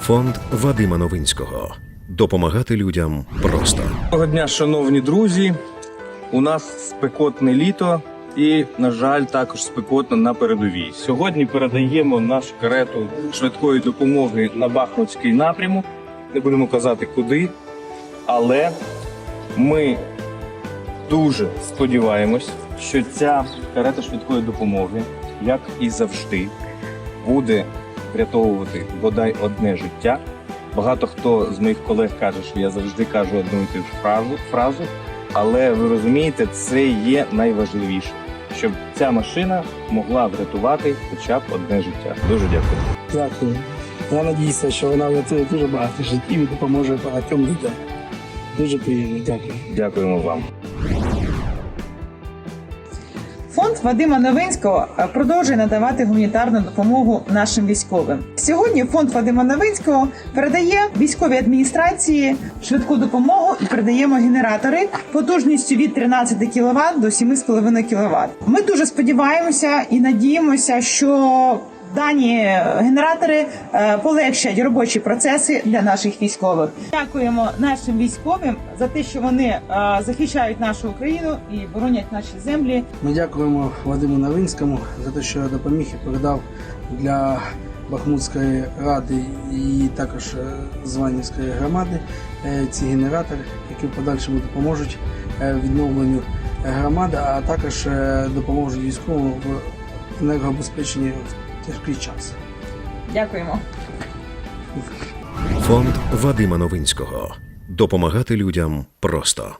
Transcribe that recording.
Фонд Вадима Новинського. Допомагати людям просто. Доброго дня, шановні друзі. У нас спекотне літо і, на жаль, також спекотно на передовій. Сьогодні передаємо нашу карету швидкої допомоги на Бахмутський напрямок. Не будемо казати куди, але ми дуже сподіваємось, що ця карета швидкої допомоги, як і завжди, буде врятовувати бодай одне життя. Багато хто з моїх колег каже, що я завжди кажу одну і ту ж фразу, фразу, але ви розумієте, це є найважливіше, щоб ця машина могла врятувати хоча б одне життя. Дуже дякую. Дякую. Я надіюся, що вона врятує дуже багато життів і допоможе багатьом людям. Дуже приємно, дякую. Дякуємо вам. Вадима Новинського е, продовжує надавати гуманітарну допомогу нашим військовим. Сьогодні фонд Вадима Новинського передає військовій адміністрації швидку допомогу і передаємо генератори потужністю від 13 кВт до 7,5 кВт. Ми дуже сподіваємося і надіємося, що Дані генератори е, полегшать робочі процеси для наших військових. Дякуємо нашим військовим за те, що вони е, захищають нашу Україну і боронять наші землі. Ми дякуємо Вадиму Новинському за те, що допоміг і передав для Бахмутської ради і також е, Званівської громади е, ці генератори, які в подальшому допоможуть е, відновленню громади, а також е, допоможуть військовим в енергообезпеченні в тяжкий час. Дякуємо. Фонд Вадима Новинського. Допомагати людям просто.